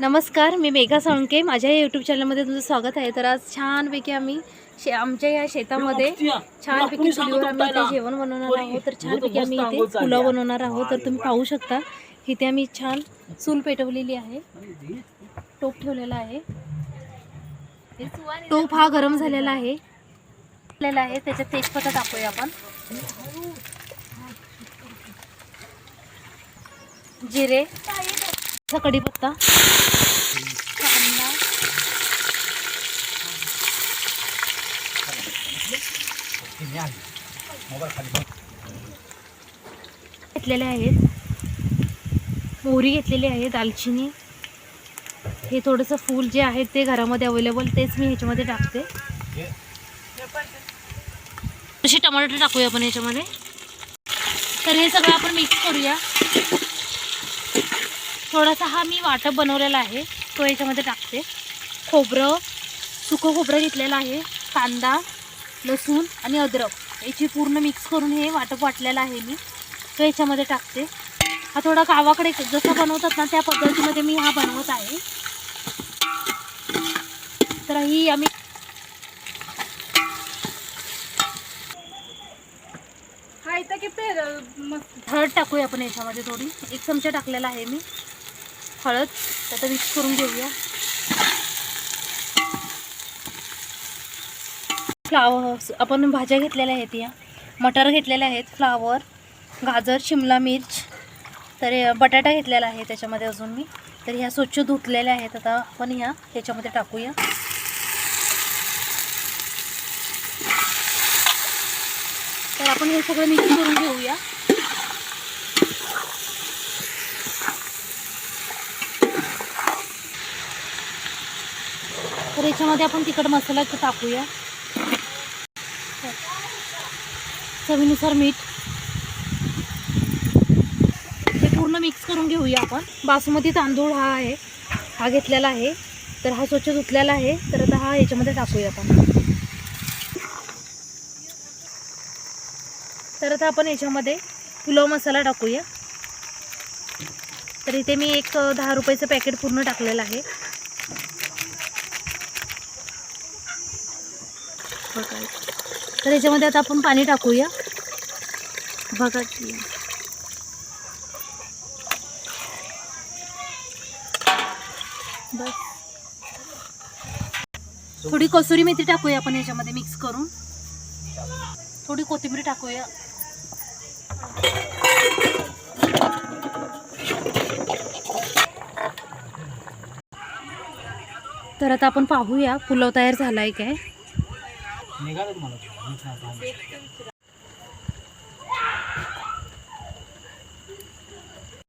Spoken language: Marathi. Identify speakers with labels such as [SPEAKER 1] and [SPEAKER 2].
[SPEAKER 1] नमस्कार मी मेघा साळुंके. माझ्या या यूट्यूब चॅनलमध्ये तुमचं स्वागत आहे. तर आज छानपैकी आम्ही शे आमच्या या शेतामध्ये छानपैकी चुलीवर आम्ही इथे जेवण बनवणार आहोत. तर छानपैकी आम्ही इथे पुलाव बनवणार आहोत. तर तुम्ही पाहू शकता इथे आम्ही छान चूल पेटवलेली आहे. टोप ठेवलेला आहे. टोप हा गरम झालेला आहे. झालेला आहे. त्याच्यात तेजपत्ता टाकूया आपण. जिरे. कढीपत्ता कांदा घेतलेले आहेत. मोहरी घेतलेली आहे दालचिनी. हे थोडंसं फूल जे आहे ते घरामध्ये अवेलेबल तेच मी ह्याच्यामध्ये टाकते. तसे टमाटर टाकूया आपण ह्याच्यामध्ये. तर हे सगळं आपण मिक्स करूया. थोडासा हा मी वाटप बनवलेला आहे. तो याच्यामध्ये टाकते. खोबरं सुकं खोबरं घेतलेलं आहे. कांदा लसूण आणि अद्रक. याची पूर्ण मिक्स करून हे वाटप वाटलेलं आहे मी. तो याच्यामध्ये टाकते. हा थोडा गावाकडे जसं बनवतात ना त्या पद्धतीमध्ये मी हा बनवत आहे. तर ही आम्ही
[SPEAKER 2] हा इथं की
[SPEAKER 1] हळद टाकूया आपण याच्यामध्ये थोडी. एक चमचा टाकलेला आहे मी. हळद आता मिक्स करून घेऊया. फ्लावर आपण भाज्या घेतलेल्या आहेत या. मटर घेतलेल्या आहेत फ्लावर गाजर शिमला मिर्च. तर बटाटा घेतलेला आहे त्याच्यामध्ये अजून मी. तर ह्या स्वच्छ धुतलेल्या आहेत. आता आपण ह्या ह्याच्यामध्ये टाकूया. तर आपण हे सगळं मिक्स करून घेऊया. तर याच्यामध्ये आपण तिखट मसाला टाकूया. चवीनुसार मीठ. हे पूर्ण मिक्स करून घेऊया आपण. बासमती तांदूळ हा आहे. हा घेतलेला आहे. तर हा स्वच्छ धुतलेला आहे. तर आता हा याच्यामध्ये टाकूया आपण. तर आता आपण याच्यामध्ये पुलाव मसाला टाकूया. तर इथे मी एक दहा रुपयाचं पॅकेट पूर्ण टाकलेलं आहे. बघा. तर याच्यामध्ये आता आपण पाणी टाकूया. बघा की. बस. थोडी कसुरी मेथी टाकूया आपण याच्यामध्ये मिक्स करून. थोडी कोथिंबीर टाकूया. तर आता आपण पाहूया पुलाव तयार झालाय काय?
[SPEAKER 3] निघालं तुम्हाला